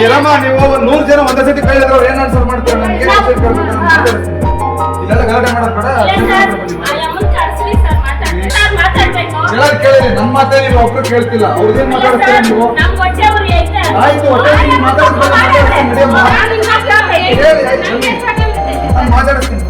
ಇರಮ್ಮ ನೀವು ನೂರು ಜನ ಒಂದೇ ಸತಿ ಕೇಳಿದ್ರೆ ಅವ್ರು ಏನ್ ಆನ್ಸರ್ ಮಾಡ್ತಾರೆ ನನಗೆ ಇದೆಲ್ಲ ಗಲಾಟೆ ಮಾಡೋದ್ ಬೇಡ ಕೇಳಿರಿ ನಮ್ಮ ಮಾತೇ ನೀವು ಒಬ್ರು ಕೇಳ್ತಿಲ್ಲ ಅವ್ರದೇನ್ ಮಾತಾಡ್ತೀರಾ ನೀವು ಆಯ್ತು ಹೊಟ್ಟೆ ನೀವು ಮಾತಾಡ್ತಾರೆ ಮಾತಾಡ್ತೀನಿ ಮಾತಾಡಿಸ್ತೀನಿ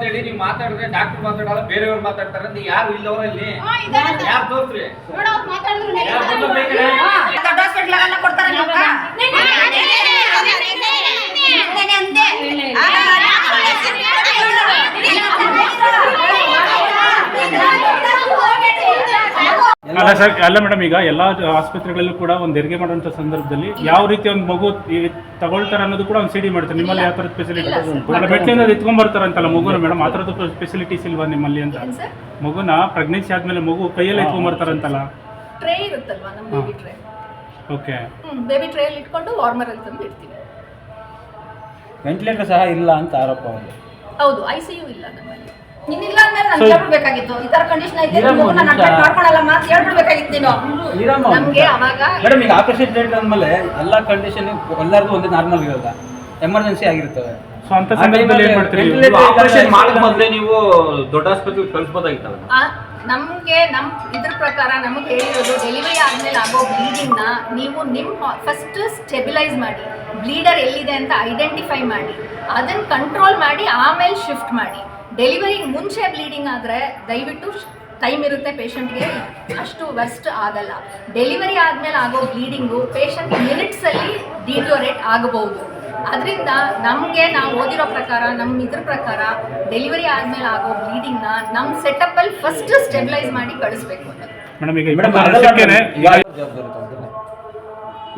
ಅಂತ ಹೇಳಿ ನೀವು ಮಾತಾಡಿದ್ರೆ ಡಾಕ್ಟರ್ ಮಾತಾಡಲ್ಲ ಬೇರೆಯವ್ರು ಮಾತಾಡ್ತಾರೆ ಅಂತ ಯಾರು ಇಲ್ಲವರ ಇಲ್ಲಿ ಯಾರು ತೋರ್ಸ್ರಿ ಅಲ್ಲ ಸರ್ ಅಲ್ಲ ಮೇಡಮ್ ಈಗ ಎಲ್ಲ ಆಸ್ಪತ್ರೆಗಳಲ್ಲೂ ಕೂಡ ಒಂದು ಹೆರಿಗೆ ಮಾಡುವಂಥ ಸಂದರ್ಭದಲ್ಲಿ ಯಾವ ರೀತಿ ಒಂದು ಮಗು ಈ ತಗೊಳ್ತಾರೆ ಅನ್ನೋದು ಕೂಡ ಒಂದು ಸಿಡಿ ಮಾಡ್ತಾರೆ ನಿಮ್ಮಲ್ಲಿ ಯಾವ ಥರದ ಫೆಸಿಲಿಟಿ ಮೆಟ್ಲಿಂದ ಎತ್ಕೊಂಡ್ಬರ್ತಾರೆ ಅಂತಲ್ಲ ಮಗುನ ಮೇಡಮ್ ಆ ಥರದ್ದು ಫೆಸಿಲಿಟೀಸ್ ಇಲ್ವಾ ನಿಮ್ಮಲ್ಲಿ ಅಂತ? ಮಗುನ ಪ್ರೆಗ್ನೆನ್ಸಿ ಆದ್ಮೇಲೆ ಮಗು ಕೈಯಲ್ಲಿ ಎತ್ಕೊಂಡ್ಬರ್ತಾರಂತಲ್ಲ ಟ್ರೇ ಇರುತ್ತಲ್ವಾ ನಮ್ಮ ಬೇಬಿ ಟ್ರೇ ಓಕೆ. ಬೇಬಿ ಟ್ರೇಯಲ್ಲಿ ಇಟ್ಕೊಂಡು ವಾರ್ಮರ್ ಅಲ್ಲಿ ತಂದು ಇಡ್ತೀವಿ. ವೆಂಟಿಲೇಟರ್ ಸಹ ಇಲ್ಲ ಅಂತ ಆರೋಪ ಅವರು ಹೌದು ಐ ಸಿ ಯು ಇಲ್ಲ ನಮ್ಮಲ್ಲಿ. ಅಂದ್ಮೇಲೆ ನಾನು ಹೇಳ್ಬಿಡ್ಬೇಕಾಗಿತ್ತು. ಈ ತರ ಕಂಡೀಷನ್ ಐತೆ ನಾನು. ಮಾಡ್ಕೊಳಲ್ಲ ಮಾತು ಹೇಳ್ಬಿಡ್ಬೇಕಾಗಿತ್ತು ನೀನು. ನಮ್ಗೆ ಅವಾಗ ಮೇಡಮ್ ಈಗ ಆಪರೇಷನ್ ಥಿಯೇಟರ್ ಅಂದಮೇಲೆ ಎಲ್ಲ ಕಂಡೀಷನ್ ಎಲ್ಲರಿಗೂ ಒಂದೇ ನಾರ್ಮಲ್ ಇರಲ್ಲ. ಎಮರ್ಜೆನ್ಸಿ ಆಗಿರ್ತವೆ ಸೊ ಅಂತ ಸಂದರ್ಭದಲ್ಲಿ ಏನು ಮಾಡ್ತೀರಿ? ನೀವು? ಆಪರೇಷನ್ ಮಾಡಕ್ ಮೊದಲೇ ನೀವು ದೊಡ್ಡ ಆಸ್ಪತ್ರೆಗೆ ಕಳ್ಸ್ಬೋದಾಗಿತ್ತಲ್ಲ? ಆ, ನಮ್ಗೆ ನಮ್ ಇದ್ರ ಪ್ರಕಾರ ನಮಗೆ ಹೇಳಿರೋದು ಡೆಲಿವರಿ ಆದ್ಮೇಲೆ ಆಗೋ ಬ್ಲೀಡಿಂಗ್ನ ನೀವು ನಿಮ್ ಫಸ್ಟ್ ಸ್ಟೆಬಿಲೈಸ್ ಮಾಡಿ ಬ್ಲೀಡರ್ ಎಲ್ಲಿದೆ ಅಂತ ಐಡೆಂಟಿಫೈ ಮಾಡಿ ಅದನ್ನ ಕಂಟ್ರೋಲ್ ಮಾಡಿ ಆಮೇಲೆ ಶಿಫ್ಟ್ ಮಾಡಿ. ಡೆಲಿವರಿಗೆ ಮುಂಚೆ ಬ್ಲೀಡಿಂಗ್ ಆದ್ರೆ ದಯವಿಟ್ಟು ಟೈಮ್ ಇರುತ್ತೆ ಪೇಷಂಟ್ಗೆ. ಅಷ್ಟು ವರ್ಸ್ಟ್ ಆಗಲ್ಲ. ಡೆಲಿವರಿ ಆದಮೇಲೆ ಆಗೋ ಬ್ಲೀಡಿಂಗು ಪೇಷಂಟ್ ಮಿನಿಟ್ಸಲ್ಲಿ ಡಿಟೋರೇಟ್ ಆಗಬಹುದು. ಅದರಿಂದ ನಮಗೆ ನಾವು ಓದಿರೋ ಪ್ರಕಾರ ನಮ್ಮ ಇದ್ರ ಪ್ರಕಾರ ಡೆಲಿವರಿ ಆದಮೇಲೆ ಆಗೋ ಬ್ಲೀಡಿಂಗ್ನ ನಮ್ಮ ಸೆಟಪ್ಪಲ್ಲಿ ಫಸ್ಟ್ ಸ್ಟೆಬಿಲೈಸ್ ಮಾಡಿ ಕಳಿಸ್ಬೇಕು ಅಂತ. ಮೇಡಮ್ ಈಗ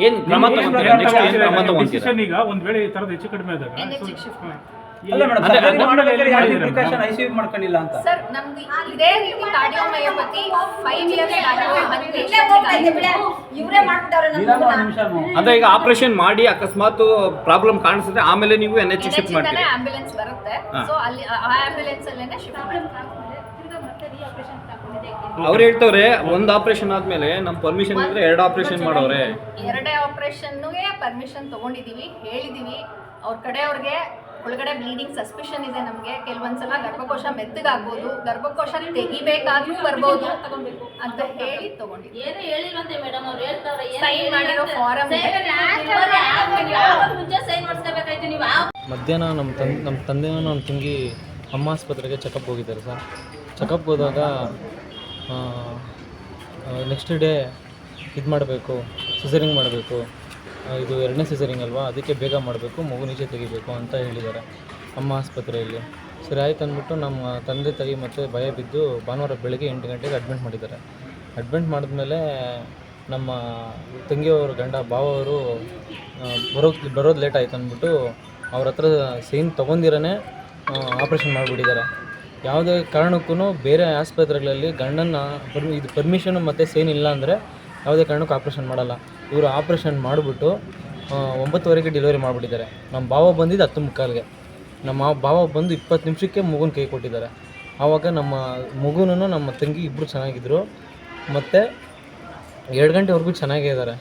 ಏನ್ ಕ್ರಮ ತಗೊಂತೀರಾ? ಈಗ ಒಂದ್ ವೇಳೆ ಈ ತರದ ಹೆಚ್ಚು ಕಡಿಮೆ ಆದಾಗ ಮಾಡಿ. ಅಲ್ಲ ಮೇಡಮ್ ಮಾಡ್ಬೇಕಾದ್ರೆ ಪ್ರಿಕಾಷನ್ ಮಾಡ್ಕೊಂಡಿಲ್ಲ ಅಂತ. ಸರ್ ನಮ್ದು ಇದೇ ರೀತಿ ಕಾರ್ಡಿಯೋಮಯೋಪತಿ ಫೈವ್ ಇಯರ್ಸ್ ಇವರೇ ಮಾಡ್ಬಿಟ್ಟವ್ರೆ ಅಮ್ಮ. ಅಂದ್ರೆ ಈಗ ಆಪರೇಷನ್ ಮಾಡಿ ಅಕಸ್ಮಾತ್ ಪ್ರಾಬ್ಲಮ್ ಕಾಣಿಸಿದ್ರೆ ಆಮೇಲೆ ನೀವು ಎನ್ ಎಚ್ ಶಿಫ್ಟ್ ಮಾಡ್ತೀರಾ. ಆಂಬ್ಯುಲೆನ್ಸ್ ಬರುತ್ತೆ. ಸೊ ಅಲ್ಲಿ ಆ ಆಂಬ್ಯುಲೆನ್ಸ್ ಅಲ್ಲೇನೆ ಶಿಫ್ಟ್ ಮಾಡಿ ಅವ್ರು ಹೇಳ್ತವ್ರೆ ಒಂದ್ ಆಪರೇಷನ್ ಆದ್ಮೇಲೆ ನಮ್ ಪರ್ಮಿಷನ್ ಇದ್ರೆ ಎರಡು ಆಪರೇಷನ್ ಮಾಡವ್ರೆ. ಎರಡೇ ಆಪರೇಷನ್ಗೆ ಪರ್ಮಿಷನ್ ತಗೊಂಡಿದೀವಿ ಹೇಳಿದೀವಿ. ಅವ್ರ ಕಡೆಯವ್ರಿಗೆ ಒಳಗಡೆ ಬ್ಲೀಡಿಂಗ್ ಸಸ್ಪೆಷನ್ ಇದೆ ನಮಗೆ. ಕೆಲವೊಂದ್ಸಲ ಗರ್ಭಕೋಶ ಮೆತ್ತಗಾಗ್ಬೋದು. ಗರ್ಭಕೋಶ ತೆಗಿಬೇಕಾದ್ರೂ ಬರ್ಬೋದು ಅಂತ ಹೇಳಿ ತಗೊಂಡಿದ್ವಿ ಏನು ಹೇಳಿಲ್ವಂತೆ ಮೇಡಮ್ ಅವ್ರು ಹೇಳ್ತಾವ್ರೆ ಏನು Sign ಮಾಡಿರೋ form ಇದೆ. ಮುಂಚೆ ಸೈನ್ ಮಾಡಿಸ್ಕೋಬೇಕಾಯ್ತು ನೀವು? ಆ ಮಧ್ಯಾಹ್ನ ನಮ್ಮ ತಂದೆ ನಮ್ಮ ತಂದೆನೂ ನಮ್ಮ ತಂಗಿ ಅಮ್ಮ ಆಸ್ಪತ್ರೆಗೆ ಚೆಕಪ್ ಹೋಗಿದ್ದಾರೆ ಸರ್. ಚೆಕಪ್ ಹೋದಾಗ ನೆಕ್ಸ್ಟ್ ಡೇ ಇದು ಮಾಡಬೇಕು ಸಿಸರಿಂಗ್ ಮಾಡಬೇಕು. ಇದು ಎರಡನೇ ಸಿಸರಿಂಗ್ ಅಲ್ವಾ? ಅದಕ್ಕೆ ಬೇಗ ಮಾಡಬೇಕು, ಮಗು ನೀಚೆ ತೆಗಿಬೇಕು ಅಂತ ಹೇಳಿದ್ದಾರೆ ಅಮ್ಮ ಆಸ್ಪತ್ರೆಯಲ್ಲಿ. ಸರಿ, ಆಯ್ತು ಅಂದ್ಬಿಟ್ಟು ನಮ್ಮ ತಂದೆ ತಾಯಿ ಮತ್ತು ಭಯ ಬಿದ್ದು ಭಾನುವಾರ ಬೆಳಗ್ಗೆ ಎಂಟು ಗಂಟೆಗೆ ಅಡ್ಮಿಟ್ ಮಾಡಿದ್ದಾರೆ. ಅಡ್ಮಿಟ್ ಮಾಡಿದ್ಮೇಲೆ ನಮ್ಮ ತಂಗಿಯವ್ರ ಗಂಡ ಭಾವ ಅವರು ಬರೋದು ಬರೋದು ಲೇಟ್ ಆಯ್ತು ಅಂದ್ಬಿಟ್ಟು ಅವ್ರ ಹತ್ರ ಸೈನ್ ತೊಗೊಂದಿರೇ ಆಪ್ರೇಷನ್ ಮಾಡಿಬಿಟ್ಟಿದ್ದಾರೆ. ಯಾವುದೇ ಕಾರಣಕ್ಕೂ ಬೇರೆ ಆಸ್ಪತ್ರೆಗಳಲ್ಲಿ ಗಂಡನ ಪರ್ಮಿ ಇದು ಪರ್ಮಿಷನು ಮತ್ತು ಸೈನ್ ಇಲ್ಲ ಅಂದರೆ ಯಾವುದೇ ಕಾರಣಕ್ಕೂ ಆಪ್ರೇಷನ್ ಮಾಡಲ್ಲ. ಇವರು ಆಪ್ರೇಷನ್ ಮಾಡಿಬಿಟ್ಟು ಒಂಬತ್ತುವರೆಗೆ ಡೆಲಿವರಿ ಮಾಡಿಬಿಟ್ಟಿದ್ದಾರೆ. ನಮ್ಮ ಭಾವ ಬಂದಿದ್ದು ಹತ್ತು ಮುಕ್ಕಾಲ್ಗೆ. ನಮ್ಮ ಭಾವ ಬಂದು ಇಪ್ಪತ್ತು ನಿಮಿಷಕ್ಕೆ ಮಗುನ ಕೈ ಕೊಟ್ಟಿದ್ದಾರೆ. ಆವಾಗ ನಮ್ಮ ಮಗುನೂ ನಮ್ಮ ತಂಗಿ ಇಬ್ಬರು ಚೆನ್ನಾಗಿದ್ದರು ಮತ್ತು ಎರಡು ಗಂಟೆವರೆಗೂ ಚೆನ್ನಾಗೇ ಇದ್ದಾರೆ.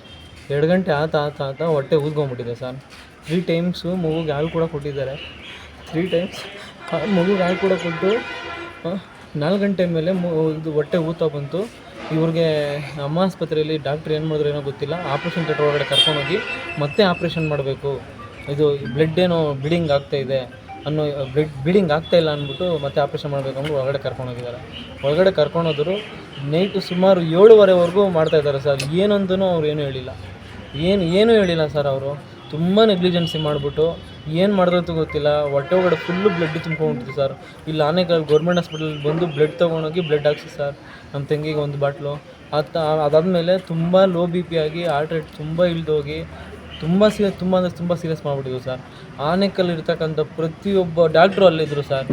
ಎರಡು ಗಂಟೆ ಆತ ಆತ ಆತ ಹೊಟ್ಟೆ ಊದ್ಕೊಂಬಿಟ್ಟಿದೆ ಸರ್. ತ್ರೀ ಟೈಮ್ಸು ಮಗುಗೆ ಹಾಲು ಕೂಡ ಕೊಟ್ಟಿದ್ದಾರೆ. ತ್ರೀ ಟೈಮ್ಸ್ ಮಗುಗೆ ಹಾಲು ಕೂಡ ಕೊಟ್ಟು ನಾಲ್ಕು ಗಂಟೆ ಮೇಲೆ ಮು ಇದು ಹೊಟ್ಟೆ ಊತ ಬಂತು. ಇವ್ರಿಗೆ ಅಮ್ಮ ಆಸ್ಪತ್ರೆಯಲ್ಲಿ ಡಾಕ್ಟ್ರ್ ಏನು ಮಾಡಿದ್ರು ಏನೋ ಗೊತ್ತಿಲ್ಲ. ಆಪ್ರೇಷನ್ ಥಿಯೇಟರ್ ಒಳಗಡೆ ಕರ್ಕೊಂಡೋಗಿ ಮತ್ತೆ ಆಪ್ರೇಷನ್ ಮಾಡಬೇಕು. ಇದು ಬ್ಲಡ್ ಏನೋ ಬ್ಲೀಡಿಂಗ್ ಇದೆ ಅನ್ನೋ ಬ್ಲಡ್ ಬ್ಲೀಡಿಂಗ್ ಆಗ್ತಾ ಇಲ್ಲ ಅಂದ್ಬಿಟ್ಟು ಮತ್ತೆ ಆಪ್ರೇಷನ್ ಮಾಡಬೇಕು ಅಂದ್ಬಿಟ್ಟು ಒಳಗಡೆ ಕರ್ಕೊಂಡೋಗಿದ್ದಾರೆ. ಒಳಗಡೆ ಕರ್ಕೊಂಡೋದ್ರು ನೈಟು ಸುಮಾರು ಏಳುವರೆವರೆಗೂ ಮಾಡ್ತಾ ಇದ್ದಾರೆ ಸರ್. ಏನಂತನೂ ಅವ್ರು ಏನೂ ಹೇಳಿಲ್ಲ. ಏನು, ಏನೂ ಹೇಳಿಲ್ಲ ಸರ್ ಅವರು? ತುಂಬ ನೆಗ್ಲಿಜೆನ್ಸಿ ಮಾಡಿಬಿಟ್ಟು ಏನು ಮಾಡಿದ್ರಂತೂ ಗೊತ್ತಿಲ್ಲ. ಹೊಟ್ಟೆ ಒಳಗಡೆ ಫುಲ್ಲು ಬ್ಲಡ್ ತುಂಬ್ಕೊಂಡ್ಬಿಟ್ಟಿದೆ ಸರ್ ಇಲ್ಲಿ ಆನೆಕಲ್ ಗೌರ್ಮೆಂಟ್ ಹಾಸ್ಪಿಟಲ್ಗೆ ಬಂದು ಬ್ಲಡ್ ತೊಗೊಂಡೋಗಿ ಬ್ಲಡ್ ಹಾಕ್ಸಿ ಸರ್ ನಮ್ಮ ತಂಗಿಗೆ ಒಂದು ಬಾಟ್ಲು. ಅತ್ತ ಅದಾದಮೇಲೆ ತುಂಬ ಲೋ ಬಿ ಪಿ ಆಗಿ ಹಾರ್ಟ್ ರೇಟ್ ತುಂಬ ಇಳಿದೋಗಿ ತುಂಬ ಸೀರಿಯಸ್ ತುಂಬ ಅಂದರೆ ತುಂಬ ಸೀರಿಯಸ್ ಮಾಡಿಬಿಟ್ಟಿದ್ರು ಸರ್ ಆನೆಕಲ್ ಇರ್ತಕ್ಕಂಥ ಪ್ರತಿಯೊಬ್ಬ doctor ಅಲ್ಲಿದ್ದರು sir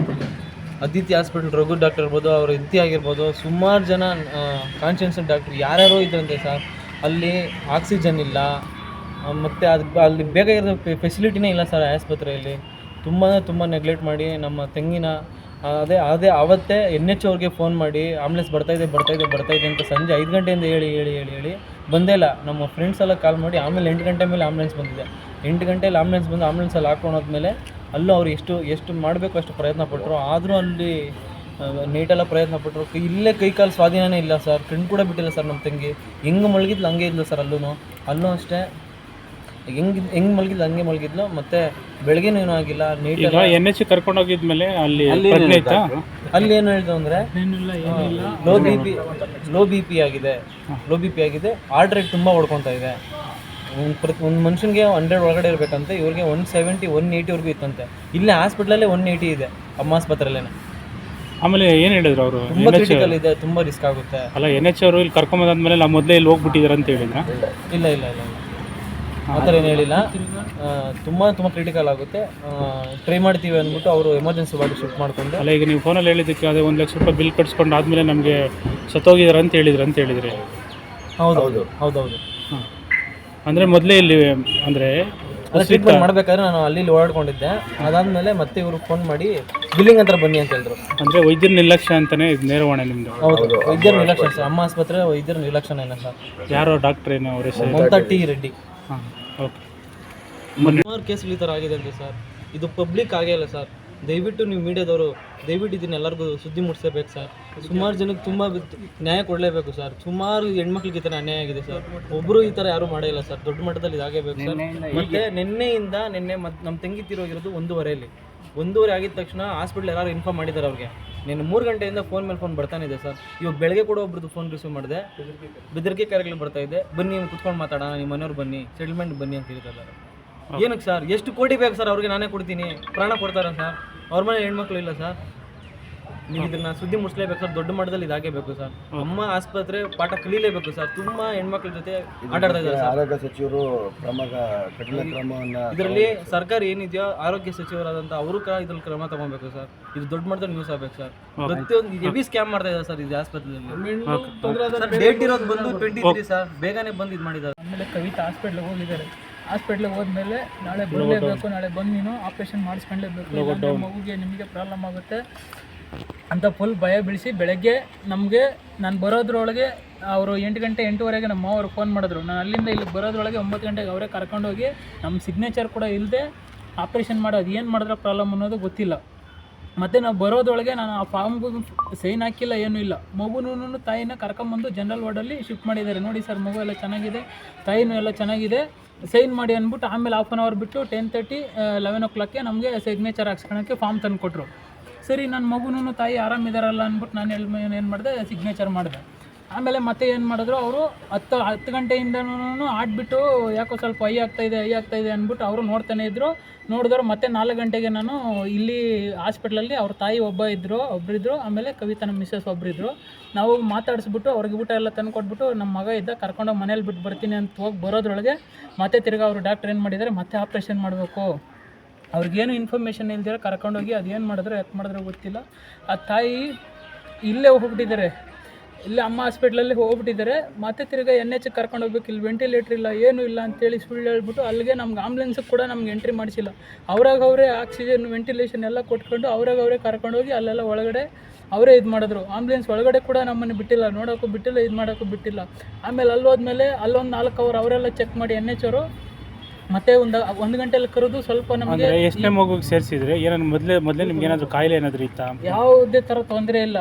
Aditi hospital Raghu doctor ಇರ್ಬೋದು, ಅವ್ರ ಇತಿ ಆಗಿರ್ಬೋದು, ಸುಮಾರು ಜನ ಕಾನ್ಶಿಯನ್ಸ್ ಡಾಕ್ಟ್ರು ಯಾರ್ಯಾರೋ ಇದ್ರಂತೆ ಸರ್ ಅಲ್ಲಿ ಆಕ್ಸಿಜನ್ ಇಲ್ಲ. ಮತ್ತು ಅದು ಅಲ್ಲಿ ಬೇಗ ಇರೋ ಫೆಸಿಲಿಟಿನೇ ಇಲ್ಲ ಸರ್ ಆಸ್ಪತ್ರೆಯಲ್ಲಿ. ತುಂಬ ತುಂಬ ನೆಗ್ಲೆಕ್ಟ್ ಮಾಡಿ ನಮ್ಮ ತೆಂಗಿನ ಅದೇ ಅದೇ ಆವತ್ತೇ ಎನ್ ಎಚ್ ಅವ್ರಿಗೆ ಫೋನ್ ಮಾಡಿ ಆಂಬ್ಲೆನ್ಸ್ ಬರ್ತಾಯಿದೆ ಬರ್ತಾಯಿದೆ ಬರ್ತಾಯಿದೆ ಅಂತ ಸಂಜೆ ಐದು ಗಂಟೆಯಿಂದ ಹೇಳಿ ಹೇಳಿ ಹೇಳಿ ಹೇಳಿ ಬಂದೇ ಇಲ್ಲ. ನಮ್ಮ ಫ್ರೆಂಡ್ಸ್ ಎಲ್ಲ ಕಾಲ್ ಮಾಡಿ ಆಮೇಲೆ ಎಂಟು ಗಂಟೆ ಮೇಲೆ ಆಂಬುಲೆನ್ಸ್ ಬಂದಿದೆ. ಎಂಟು ಗಂಟೆಯಲ್ಲಿ ಆಂಬುಲೆನ್ಸ್ ಬಂದು ಆಂಬ್ಲೆನ್ಸಲ್ಲಿ ಹಾಕೊಂಡೋದ್ಮೇಲೆ ಅಲ್ಲೂ ಅವ್ರು ಎಷ್ಟು ಎಷ್ಟು ಮಾಡಬೇಕು ಅಷ್ಟು ಪ್ರಯತ್ನ ಪಟ್ಟರು ಆದರೂ ಅಲ್ಲಿ ನೀಟೆಲ್ಲ ಪ್ರಯತ್ನ ಪಟ್ಟರು ಇಲ್ಲೇ ಕೈ ಕಾಲು ಸ್ವಾಧೀನನೇ ಇಲ್ಲ ಸರ್. ಕಣ್ಣು ಕೂಡ ಬಿಟ್ಟಿಲ್ಲ ಸರ್ ನಮ್ಮ ತಂಗಿ. ಹೆಂಗೆ ಮಲಗಿದ್ಲು ಹಂಗೆ ಇಲ್ಲ ಸರ್ ಅಲ್ಲೂ ಅಲ್ಲೂ ಅಷ್ಟೇ. ಹೆಂಗೆ ಹೆಂಗೆ ಮಲಗಿದ್ಲು ಹಂಗೆ ಮಲಗಿದ್ಲು ಮತ್ತೆ ಬೆಳಗ್ಗೆನೂ ಏನೂ ಆಗಿಲ್ಲ ನೀಟ್ ಈಗ ಎನ್ ಎಚ್ ಕರ್ಕೊಂಡು ಹೋಗಿದ್ಮೇಲೆ ಅಲ್ಲಿ ಪ್ರಜ್ಞೆ ಇತ್ತಾ ಅಲ್ಲಿ ಏನು ಹೇಳಿದ್ರು ಅಂದರೆ low B P low B P ಆಗಿದೆ. ಲೋ ಬಿ ಪಿ ಆಗಿದೆ. ಹಾರ್ಟ್ ರೇಟ್ ತುಂಬ ಹೊಡ್ಕೊತಾ ಇದೆ. ಒಂದು ಪ್ರತಿ ಒಂದು ಮನುಷ್ಯನಿಗೆ ಹಂಡ್ರೆಡ್ ಒಳಗಡೆ ಇರಬೇಕಂತೆ ಇವ್ರಿಗೆ ಒನ್ ಸೆವೆಂಟಿ ಒನ್ ಏಯ್ಟಿವರೆಗೂ ಇತ್ತಂತೆ. ಇಲ್ಲೇ ಹಾಸ್ಪಿಟ್ಲಲ್ಲೇ ಒನ್ ಏಯ್ಟಿ ಇದೆ ಅಮ್ಮ ಆಸ್ಪತ್ರೆಲ್ಲೇ ಆಮೇಲೆ ಏನು ಹೇಳಿದ್ರು ಅವರು? ತುಂಬ ಕ್ರಿಟಿಕಲ್ ಇದೆ ತುಂಬ ರಿಸ್ಕ್ ಆಗುತ್ತೆ. ಅಲ್ಲ ಎನ್ ಎಚ್ ಅವರು ಇಲ್ಲಿ ಕರ್ಕೊಂಬಂದಾದ್ಮೇಲೆ ನಾವು ಮೊದಲೇ ಇಲ್ಲಿ ಹೋಗ್ಬಿಟ್ಟಿದ್ದಾರೆ ಅಂತ ಹೇಳಿದ್ರ? ಇಲ್ಲ ಇಲ್ಲ ಇಲ್ಲ ಇಲ್ಲ. ಆ ಥರ ಏನು ಹೇಳಿಲ್ಲ. ತುಂಬ ತುಂಬ ಕ್ರಿಟಿಕಲ್ ಆಗುತ್ತೆ. ಟ್ರೈ ಮಾಡ್ತೀವಿ ಅಂದ್ಬಿಟ್ಟು ಅವರು ಎಮರ್ಜೆನ್ಸಿ ವಾರ್ಡ್ ಶಿಫ್ಟ್ ಮಾಡಿಕೊಂಡು. ಅಲ್ಲ ಈಗ ನೀವು ಫೋನಲ್ಲಿ ಹೇಳಿದ್ದಕ್ಕೆ ಅದೇ ಒಂದು ಲಕ್ಷ ರೂಪಾಯಿ ಬಿಲ್ ಕಟ್ಸ್ಕೊಂಡು ಆದಮೇಲೆ ನಮಗೆ ಸತ್ತೋಗಿದ್ದಾರೆ ಅಂತ ಹೇಳಿದ್ರು ಅಂತ ಹೇಳಿದ್ರಿ. ಹೌದು ಹೌದು. ಹೌದೌದು ಹಾಂ. ಅಂದರೆ ಮೊದಲೇ ಇಲ್ಲಿ ಅಂದರೆ ಅದು ಟ್ರೀಟ್ಮೆಂಟ್ ಮಾಡಬೇಕಾದ್ರೆ ನಾನು ಅಲ್ಲಿ ಇಲ್ಲಿ ಓಡಾಡ್ಕೊಂಡಿದ್ದೆ. ಅದಾದಮೇಲೆ ಮತ್ತೆ ಇವರು ಫೋನ್ ಮಾಡಿ ಬಿಲ್ಲಿಂಗ್ ಹತ್ರ ಬನ್ನಿ ಅಂತ ಹೇಳಿದ್ರು. ಅಂದರೆ ವೈದ್ಯರ ನಿರ್ಲಕ್ಷ್ಯ ಅಂತಲೇ ಇದು ನೇರವಾಣೆ ನಿಮ್ಮದು ಹೌದು ವೈದ್ಯರ ನಿರ್ಲಕ್ಷ್ಯ ಸರ್. ಅಮ್ಮ ಆಸ್ಪತ್ರೆ ವೈದ್ಯರ ನಿರ್ಲಕ್ಷ್ಯ ಇಲ್ಲ ಸರ್. ಯಾರೋ ಡಾಕ್ಟ್ರ್ ಏನೋ ಅವ್ರ ಹೆಸರು? ಮಮತಾ ಟಿ ರೆಡ್ಡಿ. ಹಾಂ. ಸುಮಾರು ಕೇಸ್ಗಳು ಈ ಥರ ಆಗಿದೆ ಅಂತೆ ಸರ್. ಇದು ಪಬ್ಲಿಕ್ ಆಗೇ ಇಲ್ಲ ಸರ್. ದಯವಿಟ್ಟು ನೀವು ಮೀಡಿಯಾದವರು ದಯವಿಟ್ಟು ಇದನ್ನ ಎಲ್ಲರಿಗೂ ಸುದ್ದಿ ಮುಟ್ಟಿಸಬೇಕು ಸರ್. ಸುಮಾರು ಜನಕ್ಕೆ ತುಂಬ ನ್ಯಾಯ ಕೊಡಲೇಬೇಕು ಸರ್. ಸುಮಾರು ಹೆಣ್ಮಕ್ಳಿಗೆ ಈ ಥರ ಅನ್ಯಾಯ ಆಗಿದೆ ಸರ್. ಒಬ್ಬರು ಈ ಥರ ಯಾರೂ ಮಾಡೇ ಇಲ್ಲ ಸರ್. ದೊಡ್ಡ ಮಟ್ಟದಲ್ಲಿ ಇದಾಗಬೇಕು ಸರ್. ಮತ್ತೆ ನಿನ್ನೆಯಿಂದ ನಿನ್ನೆ ಮತ್ತೆ ನಮ್ಮ ತಂಗಿ ತಿರೋಗಿರೋದು ಒಂದೂವರೆಯಲ್ಲಿ. ಒಂದೂವರೆ ಆಗಿದ ತಕ್ಷಣ ಹಾಸ್ಪಿಟ್ಲ್ ಎಲ್ಲರೂ ಇನ್ಫಾರ್ಮ್ ಮಾಡಿದ್ದಾರೆ ಅವ್ರಿಗೆ. ನೀನು ಮೂರು ಗಂಟೆಯಿಂದ ಫೋನ್ ಮೇಲೆ ಫೋನ್ ಬರ್ತಾನೆ ಇದೆ ಸರ್. ಇವಾಗ ಬೆಳಗ್ಗೆ ಕೂಡ ಒಬ್ರದ್ದು ಫೋನ್ ರಿಸೀವ್ ಮಾಡಿದೆ. ಬೆದರಿಕೆ ಕಾರ್ಯಗಳು ಬರ್ತಾ ಇದೆ. ಬನ್ನಿ ಕುತ್ಕೊಂಡು ಮಾತಾಡೋಣ ನಿಮ್ಮ ಮನೆಯವ್ರು ಬನ್ನಿ ಸೆಟಲ್ಮೆಂಟ್ ಬನ್ನಿ ಅಂತ ಹೇಳ್ತಾರೆ ಏನಕ್ಕೆ ಸರ್? ಎಷ್ಟು ಕೋಟಿ ಬೇಕು ಸರ್? ಅವ್ರಿಗೆ ನಾನೇ ಕೊಡ್ತೀನಿ. ಪ್ರಾಣ ಕೊಡ್ತಾರ ಸರ್? ಅವ್ರ ಮನೆ ಹೆಣ್ಮಕ್ಳು ಇಲ್ಲ ಸರ್? ನೀವು ಇದನ್ನ ಸುದ್ದಿ ಮುಟ್ಸ್ಲೇಬೇಕು ಸರ್ ದೊಡ್ಡ ಮಟ್ಟದಲ್ಲಿ ಇದಾಗಬೇಕು ಸರ್. ಅಮ್ಮ ಆಸ್ಪತ್ರೆ ಪಾಠ ಕಲೀಲೇಬೇಕು ಸರ್. ತುಂಬಾ ಹೆಣ್ಮಕ್ಳ ಜೊತೆ ಆಟಾಡ್ತಾ ಇದ್ದಾರೆ ಸರ್. ಆರೋಗ್ಯ ಸಚಿವರು ಕ್ರಮ ಕಠಿಣ ಕ್ರಮವನ್ನ ಇದರಲ್ಲಿ ಸರ್ಕಾರ ಏನಿದೆಯೋ ಆರೋಗ್ಯ ಸಚಿವರಾದಂತ ಅವರು ಕೂಡ ಇದ್ರಲ್ಲಿ ಕ್ರಮ ತಗೊಬೇಕು ಸರ್. ಇದು ದೊಡ್ಡ ಮಟ್ಟದಲ್ಲಿ ನ್ಯೂಸ್ ಆಗ್ಬೇಕು ಸರ್. ಪ್ರತಿಯೊಂದು ಹೆವಿ ಸ್ಕ್ಯಾಮ್ ಮಾಡ್ತಾ ಇದ್ದಾರೆ ಸರ್ ಇದು ಆಸ್ಪತ್ರೆಯಲ್ಲಿ. ಡೇಟ್ ಇರೋದು ಬಂದು ಟ್ವೆಂಟಿ ತ್ರೀ ಸರ್. ಬೇಗನೆ ಬಂದು ಇದು ಮಾಡಿದ್ದಾರೆ. ಆಮೇಲೆ ಕವಿತಾ ಹಾಸ್ಪಿಟ್ಲಿಗೆ ಹೋಗಿದ್ದಾರೆ. ಹಾಸ್ಪಿಟ್ಲಿಗೆ ಹೋದ್ಮೇಲೆ ನಾಳೆ ಬರಲೇಬೇಕು ನಾಳೆ ಬಂದು ನೀನು ಆಪ್ರೇಷನ್ ಮಾಡಿಸ್ಕೊಂಡ್ಲೇಬೇಕು. ಮಗುಗೆ ನಿಮಗೆ ಪ್ರಾಬ್ಲಮ್ ಆಗುತ್ತೆ. ಅಂತ ಫುಲ್ ಭಯ ಬೀಳಿಸಿ ಬೆಳಗ್ಗೆ ನಮಗೆ ನಾನು ಬರೋದ್ರೊಳಗೆ ಅವರು ಎಂಟು ಗಂಟೆ ಎಂಟೂವರೆಗೆ ನಮ್ಮ ಅವ್ರು ಫೋನ್ ಮಾಡಿದ್ರು. ನಾನು ಅಲ್ಲಿಂದ ಇಲ್ಲಿಗೆ ಬರೋದ್ರೊಳಗೆ ಒಂಬತ್ತು ಗಂಟೆಗೆ ಅವರೇ ಕರ್ಕೊಂಡೋಗಿ ನಮ್ಮ ಸಿಗ್ನೇಚರ್ ಕೂಡ ಇಲ್ಲದೆ ಆಪ್ರೇಷನ್ ಮಾಡೋದು ಏನು ಮಾಡಿದ್ರೆ ಪ್ರಾಬ್ಲಮ್ ಅನ್ನೋದು ಗೊತ್ತಿಲ್ಲ. ಮತ್ತು ನಾವು ಬರೋದ್ರೊಳಗೆ ನಾನು ಆ ಫಾರ್ಮ್ಗೂ ಸೈನ್ ಹಾಕಿಲ್ಲ, ಏನೂ ಇಲ್ಲ. ಮಗುನೂ ತಾಯಿನ ಕರ್ಕೊಂಬಂದು ಜನರಲ್ ವಾರ್ಡಲ್ಲಿ ಶಿಫ್ಟ್ ಮಾಡಿದ್ದಾರೆ. ನೋಡಿ ಸರ್ ಮಗು ಎಲ್ಲ ಚೆನ್ನಾಗಿದೆ, ತಾಯಿನೂ ಎಲ್ಲ ಚೆನ್ನಾಗಿದೆ. ಸೈನ್ ಮಾಡಿ ಅಂದ್ಬಿಟ್ಟು ಆಮೇಲೆ ಹಾಫ್ ಆನ್ ಅವರ್ ಬಿಟ್ಟು ಟೆನ್ ತರ್ಟಿ ಲೆವೆನ್ ಓ ಕ್ಲಾಕ್ಗೆ ನಮಗೆ ಸಿಗ್ನೇಚರ್ ಹಾಕ್ಸ್ಕೊಳಕ್ಕೆ ಫಾರ್ಮ್ ತಂದು ಕೊಟ್ಟರು ಸರಿ ನನ್ನ ಮಗುನೂ ತಾಯಿ ಆರಾಮಿದಾರಲ್ಲ ಅಂದ್ಬಿಟ್ಟು ನಾನು ಎಲ್ಲಿ ಏನು ಮಾಡಿದೆ? ಸಿಗ್ನೇಚರ್ ಮಾಡಿದೆ. ಆಮೇಲೆ ಮತ್ತೆ ಏನು ಮಾಡಿದ್ರು ಅವರು ಹತ್ತು ಹತ್ತು ಗಂಟೆಯಿಂದನೂ ಆಡ್ಬಿಟ್ಟು ಯಾಕೋ ಸ್ವಲ್ಪ ಐ ಆಗ್ತಾ ಇದೆ ಐ ಆಗ್ತಾ ಇದೆ ಅಂದ್ಬಿಟ್ಟು ಅವರು ನೋಡ್ತಾನೆ ಇದ್ದರು ನೋಡಿದ್ರು ಮತ್ತೆ ನಾಲ್ಕು ಗಂಟೆಗೆ ನಾನು ಇಲ್ಲಿ ಹಾಸ್ಪಿಟ್ಲಲ್ಲಿ ಅವ್ರ ತಾಯಿ ಒಬ್ಬ ಇದ್ದರು ಒಬ್ಬರಿದ್ರು ಆಮೇಲೆ ಕವಿತಾ ನಮ್ಮ ಮಿಸ್ಸಸ್ ಒಬ್ಬರಿದ್ರು ನಾವು ಮಾತಾಡಿಸ್ಬಿಟ್ಟು ಅವ್ರಿಗೆ ಊಟ ಎಲ್ಲ ತಂದು ಕೊಟ್ಬಿಟ್ಟು ನಮ್ಮ ಮಗ ಇದ್ದ ಕರ್ಕೊಂಡೋಗಿ ಮನೇಲಿ ಬಿಟ್ಟು ಬರ್ತೀನಿ ಅಂತ ಹೋಗಿ ಬರೋದ್ರೊಳಗೆ ಮತ್ತೆ ತಿರ್ಗಿ ಅವರು ಡಾಕ್ಟ್ರ್ ಏನು ಮಾಡಿದ್ದಾರೆ ಮತ್ತೆ ಆಪ್ರೇಷನ್ ಮಾಡಬೇಕು. ಅವ್ರಿಗೇನು ಇನ್ಫಾರ್ಮೇಷನ್ ಇಲ್ದಿರ ಕರ್ಕೊಂಡೋಗಿ ಅದೇನು ಮಾಡಿದ್ರೆ ಯಾಕೆ ಮಾಡಿದ್ರೆ ಗೊತ್ತಿಲ್ಲ. ಆ ತಾಯಿ ಇಲ್ಲೇ ಹೋಗ್ಬಿಟ್ಟಿದ್ದಾರೆ ಇಲ್ಲೇ ಅಮ್ಮ ಹಾಸ್ಪಿಟ್ಲಲ್ಲಿ ಹೋಗ್ಬಿಟ್ಟಿದ್ದಾರೆ ಮತ್ತೆ ತಿರ್ಗಿ ಎನ್ ಎಚ್ ಕರ್ಕೊಂಡು ಹೋಗ್ಬೇಕು. ಇಲ್ಲಿ ವೆಂಟಿಲೇಟ್ರ್ ಇಲ್ಲ, ಏನೂ ಇಲ್ಲ ಅಂತೇಳಿ ಸುಳ್ಳು ಹೇಳ್ಬಿಟ್ಟು ಅಲ್ಲಿಗೆ ನಮ್ಗೆ ಆಂಬ್ಯುಲೆನ್ಸ್ ಕೂಡ ನಮ್ಗೆ ಎಂಟ್ರಿ ಮಾಡಿಸಿಲ್ಲ. ಅವ್ರಾಗ ಅವರೇ ಆಕ್ಸಿಜನ್ ವೆಂಟಿಲೇಷನ್ ಎಲ್ಲ ಕೊಟ್ಕೊಂಡು ಅವ್ರಾಗ ಅವರೇ ಕರ್ಕೊಂಡೋಗಿ ಅಲ್ಲೆಲ್ಲ ಒಳಗಡೆ ಅವರೇ ಇದು ಮಾಡಿದ್ರು. ಆಂಬುಲೆನ್ಸ್ ಒಳಗಡೆ ಕೂಡ ನಮ್ಮನ್ನು ಬಿಟ್ಟಿಲ್ಲ. ನೋಡೋಕ್ಕೂ ಬಿಟ್ಟಿಲ್ಲ, ಇದು ಮಾಡೋಕ್ಕೂ ಬಿಟ್ಟಿಲ್ಲ. ಆಮೇಲೆ ಅಲ್ಲೋದ್ಮೇಲೆ ಅಲ್ಲೊಂದು ನಾಲ್ಕು ಅವರ್ ಅವರೆಲ್ಲ ಚೆಕ್ ಮಾಡಿ ಎನ್ ಎಚ್ ಅವರು ಮತ್ತೆ ಒಂದು ಒಂದು ಗಂಟೆಯಲ್ಲಿ ಕರೆದು ಸ್ವಲ್ಪ ನಮಗೆ ಅಂದ್ರೆ ಎಷ್ಟನೇ ಮಗುಗೆ ಸೇರಿಸಿದ್ರೆ ಏನಾದ್ರು ಮೊದಲೇ ಮೊದಲೇ ನಿಮ್ಗೆ ಏನಾದ್ರು ಕಾಯಿಲೆ ಏನಾದ್ರು ಇತ್ತಾ? ಯಾವುದೇ ಥರ ತೊಂದರೆ ಇಲ್ಲ.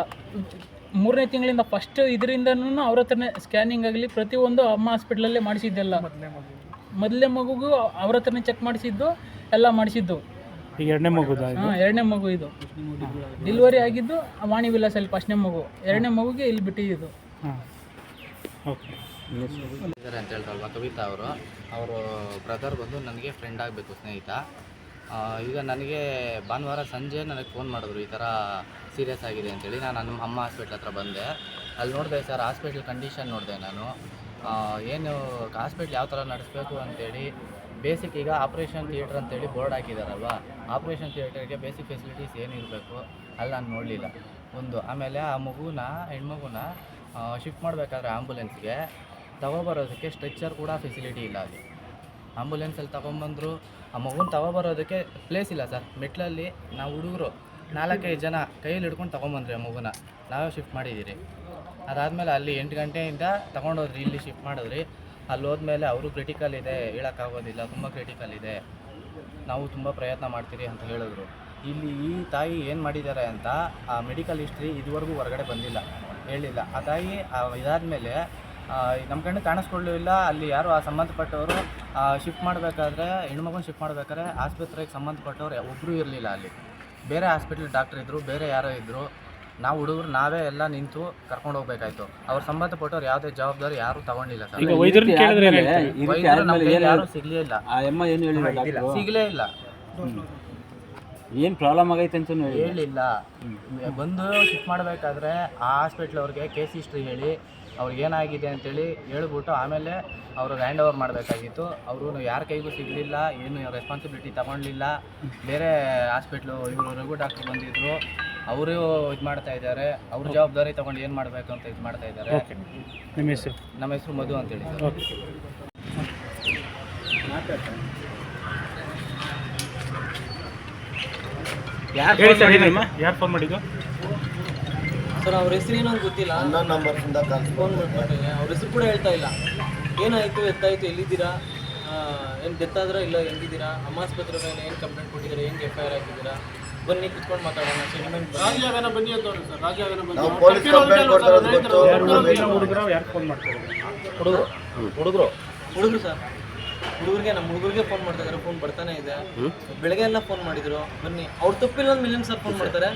ಮೂರನೇ ತಿಂಗಳಿಂದ ಫಸ್ಟ್ ಇದರಿಂದನೂ ಅವ್ರ ಹತ್ರನೇ ಸ್ಕ್ಯಾನಿಂಗ್ ಆಗಲಿ ಪ್ರತಿಯೊಂದು ಅಮ್ಮ ಹಾಸ್ಪಿಟ್ಲಲ್ಲೇ ಮಾಡಿಸಿದ್ದೆಲ್ಲ. ಮೊದಲನೇ ಮಗುಗೂ. ಅವ್ರ ಹತ್ರನೇ ಚೆಕ್ ಮಾಡಿಸಿದ್ದು ಎಲ್ಲ ಮಾಡಿಸಿದ್ದು. ಈಗ ಎರಡನೇ ಮಗು ಹಾಂ ಎರಡನೇ ಮಗು ಇದು. ಡೆಲಿವರಿ ಆಗಿದ್ದು ವಾಣಿ ವಿಲಾಸಲ್ಲಿ ಫಸ್ಟ್ನೇ ಮಗು. ಎರಡನೇ ಮಗುಗೆ ಇಲ್ಲಿ ಬಿಟ್ಟಿದ್ದು. ಹಾಂ ಓಕೆ. ಇದ್ದಾರೆ ಅಂತ ಹೇಳ್ತಾರಲ್ವ ಕವಿತಾ ಅವರು. ಅವರು ಬ್ರದರ್ ಬಂದು ನನಗೆ ಫ್ರೆಂಡ್ ಆಗಬೇಕು ಸ್ನೇಹಿತ. ಈಗ ನನಗೆ ಭಾನುವಾರ ಸಂಜೆ ನನಗೆ ಫೋನ್ ಮಾಡಿದ್ರು, ಈ ಥರ ಸೀರಿಯಸ್ ಆಗಿದೆ ಅಂತೇಳಿ. ನಾನು ನಮ್ಮ ಅಮ್ಮ ಹಾಸ್ಪಿಟ್ಲ್ ಹತ್ರ ಬಂದೆ. ಅಲ್ಲಿ ನೋಡಿದೆ, ಸರ್ ಹಾಸ್ಪಿಟ್ಲ್ ಕಂಡೀಷನ್ ನೋಡಿದೆ ನಾನು. ಏನು ಹಾಸ್ಪಿಟ್ಲ್ ಯಾವ ಥರ ನಡೆಸಬೇಕು ಅಂತೇಳಿ ಬೇಸಿಕ್ ಈಗ ಆಪ್ರೇಷನ್ ಥಿಯೇಟ್ರ್ ಅಂತೇಳಿ ಬೋರ್ಡ್ ಹಾಕಿದಾರಲ್ವ? ಆಪ್ರೇಷನ್ ಥಿಯೇಟರ್ಗೆ ಬೇಸಿಕ್ ಫೆಸಿಲಿಟೀಸ್ ಏನಿರಬೇಕು ಅಲ್ಲಿ ನಾನು ನೋಡಲಿಲ್ಲ. ಒಂದು, ಆಮೇಲೆ ಆ ಮಗುನ, ಹೆಣ್ಮಗುನ ಶಿಫ್ಟ್ ಮಾಡಬೇಕಾದ್ರೆ ಆ್ಯಂಬುಲೆನ್ಸ್ಗೆ ತಗೊಬರೋದಕ್ಕೆ ಸ್ಟ್ರೆಚ್ಚರ್ ಕೂಡ ಫೆಸಿಲಿಟಿ ಇಲ್ಲ ಅಲ್ಲಿ. ಆಂಬುಲೆನ್ಸಲ್ಲಿ ತಗೊಂಬಂದರು, ಆ ಮಗುನ ತಗೊಬರೋದಕ್ಕೆ ಪ್ಲೇಸ್ ಇಲ್ಲ ಸರ್ ಮೆಟ್ಲಲ್ಲಿ ನಾವು ಹುಡುಗರು ನಾಲ್ಕೈದು ಜನ ಕೈಯಲ್ಲಿ ಹಿಡ್ಕೊಂಡು ತೊಗೊಂಬಂದ್ರಿ ಆ ಮಗುನ. ನಾವೇ ಶಿಫ್ಟ್ ಮಾಡಿದ್ದೀರಿ ಅದಾದಮೇಲೆ ಅಲ್ಲಿ ಎಂಟು ಗಂಟೆಯಿಂದ ತೊಗೊಂಡೋದ್ರಿ, ಇಲ್ಲಿ ಶಿಫ್ಟ್ ಮಾಡಿದ್ರಿ. ಅಲ್ಲಿ ಹೋದ್ಮೇಲೆ ಅವರು ಕ್ರಿಟಿಕಲ್ ಇದೆ, ಹೇಳೋಕ್ಕಾಗೋದಿಲ್ಲ, ತುಂಬ ಕ್ರಿಟಿಕಲ್ ಇದೆ. ನಾವು ತುಂಬ ಪ್ರಯತ್ನ ಮಾಡ್ತೀರಿ ಅಂತ ಹೇಳಿದ್ರು. ಇಲ್ಲಿ ಈ ತಾಯಿ ಏನು ಮಾಡಿದ್ದಾರೆ ಅಂತ ಆ ಮೆಡಿಕಲ್ ಹಿಸ್ಟ್ರಿ ಇದುವರೆಗೂ ಹೊರಗಡೆ ಬಂದಿಲ್ಲ, ಹೇಳಿಲ್ಲ. ಆ ತಾಯಿ ಇದಾದಮೇಲೆ ನಮ್ಮ ಕಣ್ಣು ಕಾಣಿಸ್ಕೊಳ್ಳಿಲ್ಲ ಅಲ್ಲಿ ಯಾರು ಆ ಸಂಬಂಧಪಟ್ಟವರು ಶಿಫ್ಟ್ ಮಾಡಬೇಕಾದ್ರೆ ಹೆಣ್ಮಗನ್ ಶಿಫ್ಟ್ ಮಾಡಬೇಕಾದ್ರೆ ಆಸ್ಪತ್ರೆಗೆ ಸಂಬಂಧಪಟ್ಟವ್ರು ಒಬ್ಬರು ಇರಲಿಲ್ಲ ಅಲ್ಲಿ. ಬೇರೆ ಹಾಸ್ಪಿಟ್ಲ್ ಡಾಕ್ಟ್ರ್ ಇದ್ದರು ಬೇರೆ ಯಾರೋ ಇದ್ದರು ನಾವು ಹುಡುಗರು ನಾವೇ ಎಲ್ಲ ನಿಂತು ಕರ್ಕೊಂಡು ಹೋಗ್ಬೇಕಾಯ್ತು. ಅವ್ರ ಸಂಬಂಧಪಟ್ಟವ್ರು ಯಾವುದೇ ಜವಾಬ್ದಾರಿ ಯಾರು ತಗೊಂಡಿಲ್ಲ ಸರ್. ಯಾರೂ ಸಿಗಲೇ ಇಲ್ಲ. ಸಿಗಲೇ ಇಲ್ಲ. ಏನು ಪ್ರಾಬ್ಲಮ್ ಆಗೈತೆ ಅಂತ ಹೇಳಿ ಹೇಳಿಲ್ಲ. ಬಂದು ಶಿಫ್ಟ್ ಮಾಡಬೇಕಾದ್ರೆ ಆ ಹಾಸ್ಪಿಟ್ಲ್ ಅವ್ರಿಗೆ ಕೇಸ್ ಹಿಸ್ಟ್ರಿ ಹೇಳಿ ಅವ್ರಿಗೆ ಏನಾಗಿದೆ ಅಂತೇಳಿ ಹೇಳ್ಬಿಟ್ಟು ಆಮೇಲೆ ಅವರು ಹ್ಯಾಂಡ್ ಓವರ್ ಮಾಡಬೇಕಾಗಿತ್ತು. ಅವರು ಯಾರ ಕೈಗೂ ಸಿಗಲಿಲ್ಲ ಏನು ರೆಸ್ಪಾನ್ಸಿಬಿಲಿಟಿ ತಗೊಳ್ಲಿಲ್ಲ ಬೇರೆ ಹಾಸ್ಪಿಟ್ಲು ಇವರು ರಘು ಡಾಕ್ಟ್ರು ಬಂದಿದ್ರು. ಅವರು ಇದು ಮಾಡ್ತಾ ಇದ್ದಾರೆ. ಅವ್ರ ಜವಾಬ್ದಾರಿ ತಗೊಂಡು ಏನು ಮಾಡಬೇಕು ಅಂತ ಇದು ಮಾಡ್ತಾ ಇದ್ದಾರೆ. ನಿಮ್ಮ ಹೆಸರು? ನಮ್ಮ ಹೆಸರು ಮಧು ಅಂತೇಳಿ ಸರ್ ಓಕೆ ಹೇಳಿ ಸರ್ ಏನಮ್ಮ ಯಾರು ಫೋನ್ ಮಾಡಿದ್ದು? ಸರ್ ಅವ್ರ ಹೆಸರು ಏನೋ ಗೊತ್ತಿಲ್ಲ. ಫೋನ್ ಮಾಡ್ಬಿಟ್ಟಿದೆ ಅವ್ರ ಹೆಸರು ಕೂಡ ಹೇಳ್ತಾ ಇಲ್ಲ. ಏನಾಯಿತು ಎತ್ತಾಯಿತು ಎಲ್ಲಿದ್ದೀರಾ? ಏನು ಡೆತ್ ಆದ್ರೆ ಇಲ್ಲ ಹೆಂಗಿದ್ದೀರಾ? ಅಮ್ಮ ಆಸ್ಪತ್ರೆ ಮೇಲೆ ಏನು ಕಂಪ್ಲೇಂಟ್ ಕೊಟ್ಟಿದ್ದೀರಾ? ಹೆಂಗೆ ಎಫ್ ಐ ಆರ್ ಹಾಕಿದ್ದೀರಾ? ಬನ್ನಿ ಕುತ್ಕೊಂಡು ಮಾತಾಡೋಣ. ಸೆಗ್ಮೆಂಟ್ ಯಾರು ಹುಡುಗರು ಯಾರು ಫೋನ್ ಮಾಡ್ತಾರೆ ಹುಡುಗರು? ಹುಡುಗರು? ಹುಡುಗರು ಸರ್. ಹುಡುಗರಿಗೆ ನಮ್ಮ ಹುಡುಗರಿಗೆ ಫೋನ್ ಮಾಡ್ತಾ ಇದ್ದಾರೆ. ಫೋನ್ ಬರ್ತಾನೆ ಇದೆ. ಬೆಳಗ್ಗೆ ಎಲ್ಲ ಫೋನ್ ಮಾಡಿದ್ರು. ಬನ್ನಿ. ಅವ್ರು ತಪ್ಪಿಲ್ಲ ಒಂದು ಮಿಲಿಯನ್ ಸರ್ ಫೋನ್ ಮಾಡ್ತಾರೆ.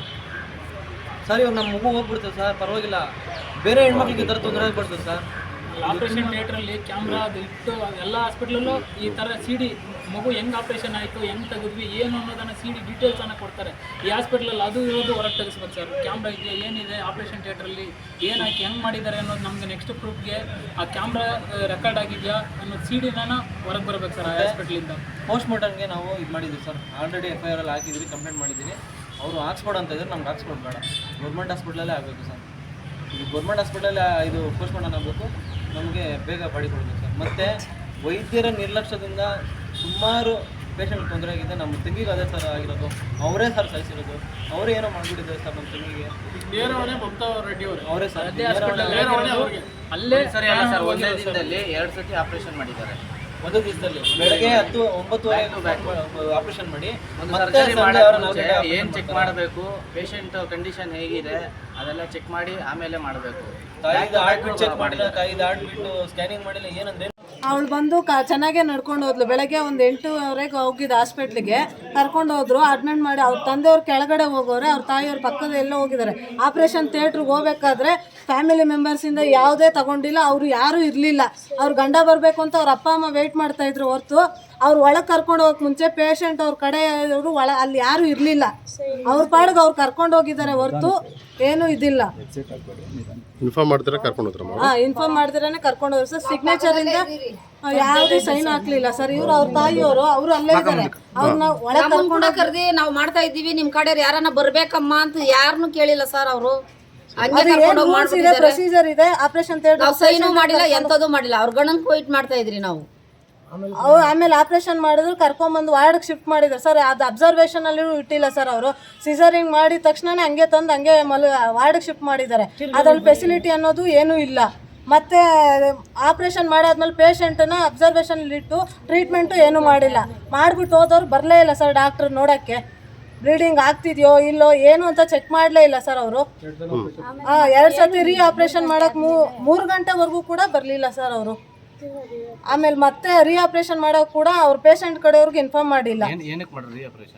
ಸರ್ ಇವಾಗ ನಮ್ಮ ಮಗು ಹೋಗ್ಬಿಡ್ತದೆ ಸರ್ ಪರವಾಗಿಲ್ಲ. ಬೇರೆ ಹೆಣ್ಮಕ್ಳಿಗೆ ಈ ಥರ ತೊಂದರೆ ಆಗ್ಬಿಡ್ತದೆ ಸರ್ ಆಪರೇಷನ್ ಥಿಯೇಟ್ರಲ್ಲಿ ಕ್ಯಾಮ್ರಾ ಅದು ಇಟ್ಟು ಎಲ್ಲ ಹಾಸ್ಪಿಟ್ಲಲ್ಲೂ ಈ ಥರ ಸಿ ಡಿ ಮಗು ಹೆಂಗೆ ಆಪರೇಷನ್ ಆಯಿತು ಹೆಂಗೆ ತೆಗೆದ್ವಿ ಏನು ಅನ್ನೋದನ್ನು ಸಿ ಡಿ ಡೀಟೇಲ್ಸನ್ನು ಕೊಡ್ತಾರೆ. ಈ ಹಾಸ್ಪಿಟ್ಲಲ್ಲಿ ಅದು ಇರೋದು ಹೊರಗೆ ತೆಗಿಸ್ಬೇಕು ಸರ್ ಕ್ಯಾಮ್ರಾ ಇದೆಯಾ ಏನಿದೆ ಆಪರೇಷನ್ ಥಿಯೇಟ್ರಲ್ಲಿ ಏನು ಹಾಕಿ ಹೆಂಗೆ ಮಾಡಿದ್ದಾರೆ ಅನ್ನೋದು ನಮಗೆ ನೆಕ್ಸ್ಟ್ ಪ್ರೂಫ್ಗೆ ಆ ಕ್ಯಾಮ್ರಾ ರೆಕಾರ್ಡ್ ಆಗಿದೆಯಾ ಅನ್ನೋದು ಸಿ ಡಿನ ಹೊರಗೆ ಬರಬೇಕು ಸರ್ ಆ ಹಾಸ್ಪಿಟ್ಲಿಂದ ಪೋಸ್ಟ್ ಮಾರ್ಟಮ್ಗೆ ನಾವು ಇದು ಮಾಡಿದ್ದೀವಿ sir already F I R ಅಲ್ಲಿ ಹಾಕಿದ್ವಿ ಕಂಪ್ಲೇಂಟ್ ಮಾಡಿದ್ದೀವಿ ಅವರು ಹಾಕ್ಸ್ಕೊಡು ಅಂತ ಇದ್ರೆ ನಮ್ಗೆ ಹಾಕ್ಸ್ಕೊಡು ಬೇಡ. ಗೌರ್ಮೆಂಟ್ ಹಾಸ್ಪಿಟ್ಲಲ್ಲೇ ಆಗಬೇಕು ಸರ್. ಇದು ಗೌರ್ಮೆಂಟ್ ಹಾಸ್ಪಿಟಲಲ್ಲಿ ಇದು ಪೋಸ್ಟ್ ಮಾಡೋಣ ಆಗಬೇಕು ನಮಗೆ ಬೇಗ ಬಾಡಿ ಕೊಡಬೇಕು ಸರ್. ಮತ್ತು ವೈದ್ಯರ ನಿರ್ಲಕ್ಷ್ಯದಿಂದ ಸುಮಾರು ಪೇಷಂಟ್ ತೊಂದರೆ ಆಗಿದೆ. ನಮ್ಮ ತಂಗಿಗೆ ಅದೇ ಥರ ಆಗಿರೋದು. ಅವರೇ ಸರ್ ಸಾಯಿಸಿರೋದು ಅವರೇ ಏನೋ ಮಾಡಿಬಿಟ್ಟಿದ್ದಾರೆ ಸರ್ ನಮ್ಮ ತಂಗಿಗೆ. ನೇರವನೇ ಮಮತಾ ರೆಡ್ಡಿ ಅವರು. ಅವರೇ ಸರಿ. ಅಲ್ಲ ಸರ್ ಒಂದೇ ದಿನದಲ್ಲಿ ಎರಡು ಸತಿ ಆಪ್ರೇಷನ್ ಮಾಡಿದ್ದಾರೆ. ಒಂದು ದಿವಸದಲ್ಲಿ ಬೆಳಗ್ಗೆ ಹತ್ತು ಒಂಬತ್ತುವರೆ ಆಪರೇಷನ್ ಮಾಡಿ ಏನು ಚೆಕ್. ಮಾಡಬೇಕು ಪೇಷಂಟ್ ಕಂಡೀಷನ್ ಹೇಗಿದೆ ಅದೆಲ್ಲ ಚೆಕ್ ಮಾಡಿ ಆಮೇಲೆ ಮಾಡಬೇಕು ತಾಯಿದು ಹಾರ್ಟ್ ಬೀಟ್ ಚೆಕ್ ಮಾಡಿಲ್ಲ ತಾಯಿದು ಹಾರ್ಟ್ ಬೀಟ್ ಸ್ಕ್ಯಾನಿಂಗ್ ಮಾಡಿಲ್ಲ ಏನಂದ್ರೆ ಅವಳು ಬಂದು ಕ ಚೆನ್ನಾಗೇ ನಡ್ಕೊಂಡು ಹೋದ್ಲು. ಬೆಳಗ್ಗೆ ಒಂದು ಎಂಟೂವರೆಗೆ ಹೋಗಿದ್ದು ಹಾಸ್ಪಿಟ್ಲಿಗೆ. ಕರ್ಕೊಂಡು ಹೋದ್ರು, ಅಡ್ಮಿಟ್ ಮಾಡಿ ಅವ್ರ ತಂದೆಯವ್ರು ಕೆಳಗಡೆ ಹೋಗೋರೆ, ಅವ್ರ ತಾಯಿಯವ್ರ ಪಕ್ಕದ ಎಲ್ಲ ಹೋಗಿದ್ದಾರೆ. ಆಪ್ರೇಷನ್ ಥಿಯೇಟ್ರಿಗೆ ಹೋಗ್ಬೇಕಾದ್ರೆ ಫ್ಯಾಮಿಲಿ ಮೆಂಬರ್ಸಿಂದ ಯಾವುದೇ ತಗೊಂಡಿಲ್ಲ, ಅವರು ಯಾರೂ ಇರಲಿಲ್ಲ. ಅವ್ರ ಗಂಡ ಬರಬೇಕು ಅಂತ ಅವ್ರ ಅಪ್ಪ, ಅಮ್ಮ ವೆಯ್ಟ್ ಮಾಡ್ತಾ ಇದ್ರು ಹೊರತು, ಅವ್ರು ಒಳಗೆ ಕರ್ಕೊಂಡು ಹೋಗಕ್ಕೆ ಮುಂಚೆ ಪೇಷಂಟ್ ಅವ್ರ ಕಡೆ ಅವರು ಒಳ ಅಲ್ಲಿ ಯಾರೂ ಇರಲಿಲ್ಲ. ಅವ್ರ ಪಾಡಿಗೆ ಅವ್ರು ಕರ್ಕೊಂಡು ಹೋಗಿದ್ದಾರೆ ಹೊರತು, ಏನೂ ಇದಿಲ್ಲ. ಇನ್ಫಾರ್ಮ್ ಮಾಡಿದ್ರೆ ಕರ್ಕೊಂಡು ಹೋದ್ರಮ್ಮ ಹಾ ಇನ್ಫಾರ್ಮ್ ಮಾಡಿದ್ರೇನೆ ಕರ್ಕೊಂಡು ಹೋದ್ರು. ಸರ್ ಸಿಗ್ನೇಚರ್ ಇಂದ ಯಾವುದೇ ಸೈನ್ ಹಾಕ್ಲಿಲ್ಲ. ಸರ್ ಇವ್ರು ಅವ್ರ ತಾಯಿಯವರು ಅವ್ರು ಅಲ್ಲೇ ಇದ್ದಾರೆ ಅವ್ರನ್ನ ಒಳಗೆ ಕರ್ಕೊಂಡು ಕರ್ದಿ ನಾವು ಮಾಡ್ತಾ ಇದ್ದೀವಿ ನಿಮ್ ಕಡೆ ಯಾರನ್ನ ಬರ್ಬೇಕಮ್ಮ ಅಂತ ಯಾರನ್ನು ಕೇಳಿಲ್ಲ ಸರ್ ಅವರು. ಪ್ರೊಸೀಜರ್ ಇದೆ ಆಪರೇಷನ್ ನಾವು ಸೈನು ಮಾಡಿಲ್ಲ ಎಂತದು ಮಾಡಿಲ್ಲ. ಅವ್ರ ಗಣಕ್ ವೈಟ್ ಮಾಡ್ತಾ ಇದ್ರಿ ನಾವು. ಅವ್ರು ಆಮೇಲೆ ಆಪರೇಷನ್ ಮಾಡಿದ್ರು ಕರ್ಕೊಂಬಂದು ವಾರ್ಡ್ಗೆ ಶಿಫ್ಟ್ ಮಾಡಿದ್ರು. ಸರ್ ಅದು ಅಬ್ಸರ್ವೇಷನ್ ಅಲ್ಲಿ ಇಟ್ಟಿಲ್ಲ ಸರ್ ಅವರು. ಸಿಸರಿಂಗ್ ಮಾಡಿದ ತಕ್ಷಣನೇ ಹಂಗೆ ತಂದು ಹಂಗೆ ಮಲ್ ವಾರ್ಡ್ಗೆ ಶಿಫ್ಟ್ ಮಾಡಿದ್ದಾರೆ. ಅದ್ರಲ್ಲಿ ಫೆಸಿಲಿಟಿ ಅನ್ನೋದು ಏನೂ ಇಲ್ಲ. ಮತ್ತೆ ಆಪರೇಷನ್ ಮಾಡಾದ್ಮೇಲೆ ಪೇಷಂಟನ್ನ ಅಬ್ಸರ್ವೇಷನ್ ಇಟ್ಟು ಟ್ರೀಟ್ಮೆಂಟು ಏನೂ ಮಾಡಿಲ್ಲ. ಮಾಡಿಬಿಟ್ಟು ಹೋದವ್ರು ಬರಲೇ ಇಲ್ಲ ಸರ್ ಡಾಕ್ಟ್ರ್ ನೋಡೋಕ್ಕೆ. ಬ್ಲೀಡಿಂಗ್ ಆಗ್ತಿದ್ಯೋ ಇಲ್ಲೋ ಏನು ಅಂತ ಚೆಕ್ ಮಾಡಲೇ ಇಲ್ಲ ಸರ್ ಅವರು. ಎರಡು ಸತಿ ರೀ ಆಪರೇಷನ್ ಮಾಡಕ್ ಮೂರು ಗಂಟೆವರೆಗೂ ಕೂಡ ಬರಲಿಲ್ಲ ಸರ್ ಅವರು. ಆಮೇಲೆ ಮತ್ತೆ ರೀ ಆಪರೇಷನ್ ಮಾಡೋ ಕೂಡ ಅವ್ರ ಪೇಷಂಟ್ ಕಡೆಯವ್ರಿಗೆ ಇನ್ಫಾರ್ಮ್ ಮಾಡಿಲ್ಲ. ಏನಕ್ಕೆ ಮಾಡ್ರಿ ಆಪರೇಷನ್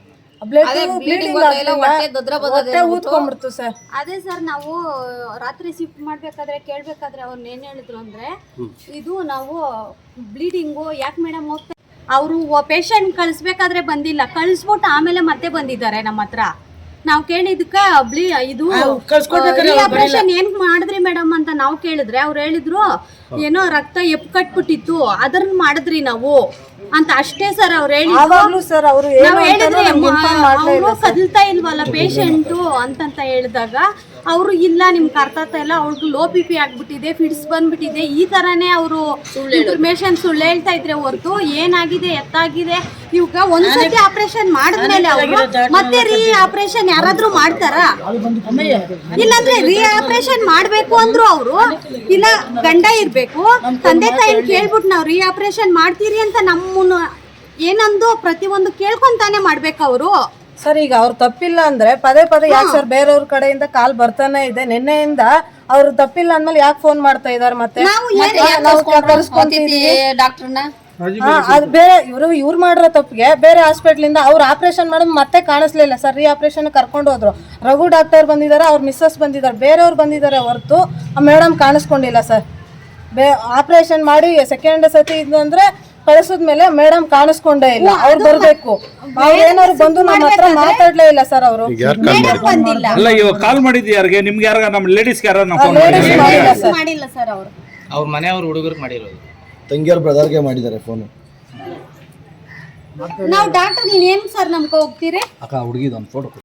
ಊದ್ಕೊಂಡ್ಬಿಡ್ತು ಸರ್. ಅದೇ ಸರ್ ನಾವು ರಾತ್ರಿ ಶಿಫ್ಟ್ ಮಾಡ್ಬೇಕಾದ್ರೆ ಕೇಳ್ಬೇಕಾದ್ರೆ ಅವ್ರನ್ನ ಏನ್ ಹೇಳಿದ್ರು ಅಂದ್ರೆ ಇದು ನಾವು ಬ್ಲೀಡಿಂಗು ಯಾಕೆ ಮೇಡಮ್ ಹೋಗ್ತಾ ಅವರು ಪೇಷಂಟ್ ಕಳಿಸ್ಬೇಕಾದ್ರೆ ಬಂದಿಲ್ಲ. ಕಳಿಸ್ಬಿಟ್ಟು ಆಮೇಲೆ ಮತ್ತೆ ಬಂದಿದ್ದಾರೆ ನಮ್ಮ ಹತ್ರ. ನಾವು ಕೇಳಿದಕ್ಕ ಬ್ಲಿ ಇದು ಆಪರೇಷನ್ ಏನ್ ಮಾಡಿದ್ರಿ ಮೇಡಮ್ ಅಂತ ನಾವು ಕೇಳಿದ್ರೆ ಅವ್ರು ಹೇಳಿದ್ರು ಏನೋ ರಕ್ತ ಎಪ್ ಕಟ್ಬಿಟ್ಟಿತ್ತು ಅದನ್ನ ಮಾಡಿದ್ರಿ ನಾವು ಅಂತ ಅಷ್ಟೇ ಸರ್ ಅವ್ರು ಹೇಳಿದ್ರು. ಕದಲ್ತಾ ಇಲ್ವಲ್ಲ ಪೇಷಂಟು ಅಂತಂತ ಹೇಳಿದಾಗ ಅವರು ಇಲ್ಲ ನಿಮ್ಗೆ ಅರ್ಥಾಗ್ತಾ ಇಲ್ಲ ಅವ್ರಿಗೆ ಲೋ ಬಿ ಪಿ ಆಗ್ಬಿಟ್ಟಿದೆ ಫಿಡ್ಸ್ ಬಂದ್ಬಿಟ್ಟಿದೆ. ಈ ಥರನೇ ಅವರು ಇನ್ಫಾರ್ಮೇಶನ್ ಸುಳ್ಳು ಹೇಳ್ತಾ ಇದ್ರೆ ಹೊರತು ಏನಾಗಿದೆ ಎತ್ತಾಗಿದೆ? ಇವಾಗ ಒಂದ್ಸತಿ ಆಪರೇಷನ್ ಮಾಡಿದ್ಮೇಲೆ ಅವರು ಮತ್ತೆ ರೀ ಆಪರೇಷನ್ ಯಾರಾದ್ರೂ ಮಾಡ್ತಾರಾ? ಇಲ್ಲಾಂದ್ರೆ ರೀ ಆಪರೇಷನ್ ಮಾಡ್ಬೇಕು ಅಂದ್ರು ಅವರು. ಇಲ್ಲ ಗಂಡ ಇರ್ಬೇಕು. ತಂದೆ ತಾಯಿ ಕೇಳ್ಬಿಟ್ಟು ನಾವು ರೀ ಆಪರೇಷನ್ ಮಾಡ್ತೀರಿ ಅಂತ ನಮ್ಮನ್ನು ಏನಂದು ಪ್ರತಿಯೊಂದು ಕೇಳ್ಕೊಂತಾನೆ ಮಾಡ್ಬೇಕು ಅವರು. ಸರ್ ಈಗ ಅವ್ರು ತಪ್ಪಿಲ್ಲ ಅಂದ್ರೆ ಪದೇ ಪದೇ ಯಾಕೆ ಸರ್ ಬೇರೆಯವ್ರ ಕಡೆಯಿಂದ ಕಾಲ್ ಬರ್ತಾನೆ ಇದೆ. ನಿನ್ನೆಯಿಂದ ಅವ್ರು ತಪ್ಪಿಲ್ಲ ಅಂದ್ಮೇಲೆ ಯಾಕೆ ಫೋನ್ ಮಾಡ್ತಾ ಇದಾರೆ ಮತ್ತೆ? ನಾವು ಏನ್ ಹಾ, ನಾವು ಕರ್ಸ್ಕೊಂತೀವಿ ಡಾಕ್ಟರ್ನ ಹಾ, ಅದು ಬೇರೆ ಇವರು ಇವ್ರು ಮಾಡಿರೋ ತಪ್ಪಿಗೆ ಬೇರೆ ಹಾಸ್ಪಿಟ್ಲಿಂದ ಅವ್ರು ಆಪರೇಷನ್ ಮಾಡೋದು ಮತ್ತೆ ಕಾಣಿಸ್ಲಿಲ್ಲ ಸರ್. ರೀ ಆಪರೇಷನ್ ಕರ್ಕೊಂಡು ಹೋದ್ರು. ರಘು ಡಾಕ್ಟರ್ ಬಂದಿದ್ದಾರೆ ಅವ್ರ ಮಿಸ್ಸಸ್ ಬಂದಿದ್ದಾರೆ ಬೇರೆಯವ್ರು ಬಂದಿದ್ದಾರೆ ಹೊರತು ಮೇಡಮ್ ಕಾಣಿಸ್ಕೊಂಡಿಲ್ಲ ಸರ್. ಬೇ ಆಪರೇಷನ್ ಮಾಡಿ ಸೆಕೆಂಡ್ ಸತಿ ಇದು ಅಂದ್ರೆ ಕಳಿಸಿದ್ಮೇಲೆ ಮೇಡಮ್ ಕಾಣಿಸ್ಕೊಂಡೇ ಇಲ್ಲ. ಅವ್ರು ಬರ್ಬೇಕು. ಅವ್ರು ಏನಾದ್ರು ಬಂದು ನಮ್ಮ ಹತ್ರ ಮಾತಾಡ್ಲೇ ಇಲ್ಲ ಸರ್ ಅವರು. ಈಗ ಯಾರು ಕಾಲ್ ಬಂದಿಲ್ಲ. ಅಲ್ಲ ಇವಾಗ ಕಾಲ್ ಮಾಡಿದ್ದು ಯಾರಿಗೆ? ನಿಮ್ಗೆ ಯಾರ ನಮ್ಮ ಲೇಡೀಸ್ಗೆ ಯಾರು ನಾವು ಫೋನ್ ಲೇಡೀಸ್ ಮಾಡಿಲ್ಲ ಸರ್. ಮಾಡಿಲ್ಲ ಸರ್ ಅವರು. ಅವ್ರ ಮನೆಯವ್ರ ಹುಡುಗರಿಗೆ ಮಾಡಿರೋದು. ತಂಗಿಯವ್ರ ಬ್ರದರ್ಗೆ ಮಾಡಿದ್ದಾರೆ ಫೋನು ನಾವು ಡಾಕ್ಟರ್ ಏನ್ ಸರ್ ನಮ್ಗೆ ಹೋಗ್ತೀರಿ? ಅಕ್ಕ ಹುಡುಗಿದ ಒಂದು ಫೋಟೋ